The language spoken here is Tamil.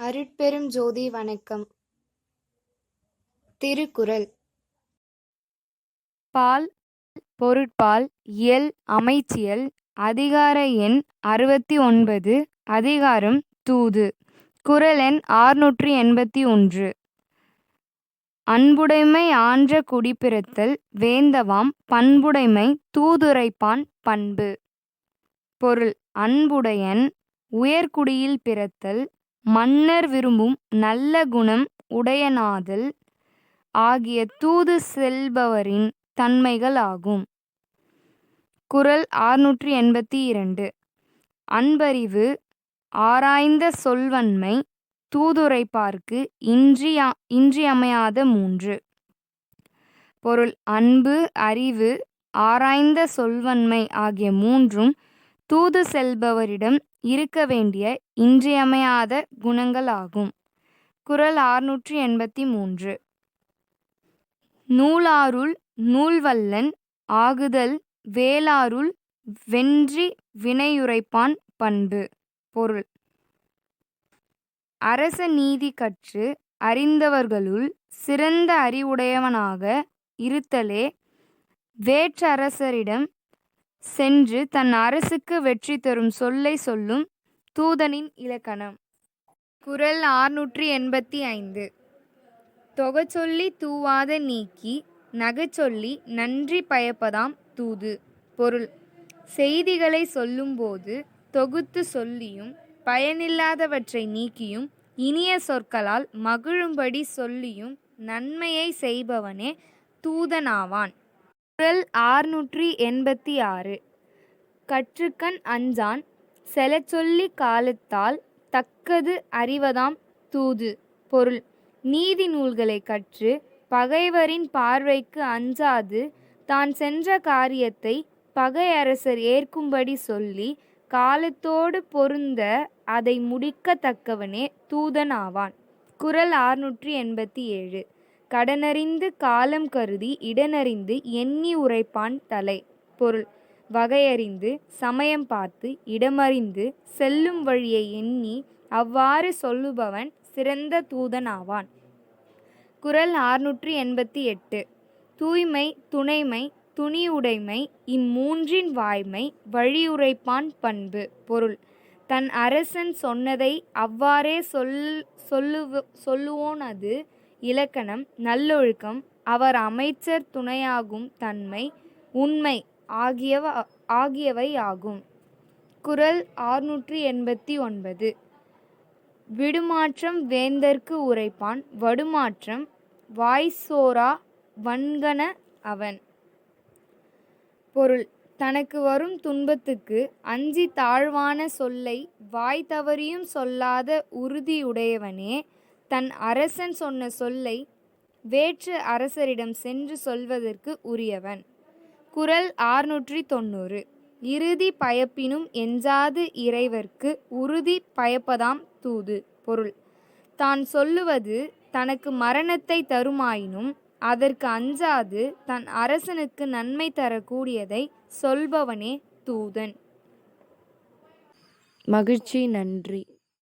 அருட்பெரும் ஜோதி வணக்கம். திருக்குறள். பால் பொருட்பால் இயல் அமைச்சியல் அதிகார எண் அறுபத்தி ஒன்பது அதிகாரம் தூது. குறள் எண் ஆறுநூற்றி எண்பத்தி ஒன்று. அன்புடைமை ஆன்ற குடிப்பிறத்தல் வேந்தவாம் பண்புடைமை தூதுரைப்பான் பண்பு. பொருள் அன்புடையன் உயர்குடியில் பிறத்தல் மன்னர் விரும்பும் நல்ல குணம் உடையனாதல் ஆகிய தூது செல்பவரின் தன்மைகள் ஆகும். குறள் ஆறுநூற்றி எண்பத்தி இரண்டு. அன்பறிவு ஆராய்ந்த சொல்வன்மை தூதுரைப்பார்க்கு இன்றியா இன்றியமையாத மூன்று. பொருள் அன்பு அறிவு ஆராய்ந்த சொல்வன்மை ஆகிய மூன்றும் தூது செல்பவரிடம் இருக்க வேண்டிய இன்றியமையாத குணங்களாகும். குறள் ஆறுநூற்றி எண்பத்தி மூன்று. நூலாருள் நூல்வல்லன் ஆகுதல் வேலாருள் வென்றி வினையுரைப்பான் பண்பு. பொருள். அரச நீதி கற்று அறிந்தவர்களுள் சிறந்த அறிவுடையவனாக இருத்தலே வேற்றரசரிடம் சென்று தன் அரசுக்கு வெற்றி தரும் சொல்லை சொல்லும் தூதனின் இலக்கணம். குறள் ஆறுநூற்றி எண்பத்தி ஐந்து. தொகச்சொல்லி தூவாத நீக்கி நகச்சொல்லி நன்றி பயப்பதாம் தூது. பொருள். செய்திகளை சொல்லும்போது தொகுத்து சொல்லியும் பயனில்லாதவற்றை நீக்கியும் இனிய சொற்களால் மகிழும்படி சொல்லியும் நன்மையை செய்பவனே தூதனாவான். குரல் ஆறுநூற்றி எண்பத்தி ஆறு. கற்றுக்கண் அஞ்சான் செலச்சொல்லி காலத்தால் தக்கது அறிவதாம் தூது. பொருள் நீதி நூல்களை கற்று பகைவரின் பார்வைக்கு அஞ்சாது தான் சென்ற காரியத்தை பகையரசர் ஏற்கும்படி சொல்லி காலத்தோடு பொருந்த அதை முடிக்கத்தக்கவனே தூதன் ஆவான் குரல் ஆறுநூற்றி எண்பத்தி ஏழு. கடனறிந்து காலம் கருதி இடனறிந்து எண்ணி உரைப்பான் தலை. பொருள் வகையறிந்து சமயம் பார்த்து இடமறிந்து செல்லும் வழியை எண்ணி அவ்வாறு சொல்லுபவன் சிறந்த தூதனாவான். குரல் ஆறுநூற்றி எண்பத்தி எட்டு. தூய்மை துணைமை துணிவுடைமை இம்மூன்றின் வாய்மை வழியுரைப்பான் பண்பு. பொருள் தன் அரசன் சொன்னதை அவ்வாறே சொல் சொல்லுவ சொல்லுவோன் அது இலக்கணம் நல்லொழுக்கம் அவர் அமைச்சர் துணையாகும் தன்மை உண்மை ஆகியவ ஆகியவை ஆகும். குறள் ஆறுநூற்றி எண்பத்தி ஒன்பது. விடுமாற்றம் வேந்தர்க்கு உரைப்பான் வடுமாற்றம் வாய்சோரா வன்கன அவன். பொருள் தனக்கு வரும் துன்பத்துக்கு அஞ்சி தாழ்வான சொல்லை வாய் தவறியும் சொல்லாத உறுதியுடையவனே தன் அரசன் சொன்ன சொல்லை வேற்று அரசரிடம் சென்று சொல்வதற்கு உரியவன். குரல் ஆறுநூற்றி தொண்ணூறு இறுதி பயப்பினும் எஞ்சாது இறைவர்க்கு உறுதி பயப்பதாம் தூது. பொருள். தான் சொல்லுவது தனக்கு மரணத்தை தருமாயினும் அதற்கு அஞ்சாது தன் அரசனுக்கு நன்மை தரக்கூடியதை சொல்பவனே தூதன். மகிழ்ச்சி நன்றி.